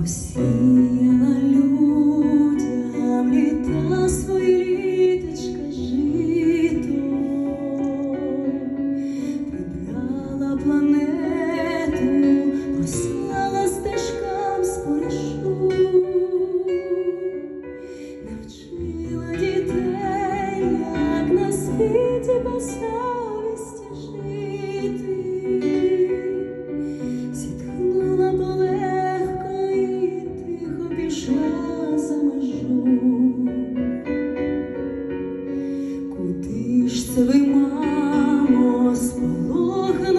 Посіяла людям літа свої літочка жито, прибрала планету, послала стежкам споришу, навчила дітей, як на світі паса. Куди ж це ви, мамо, сполохана?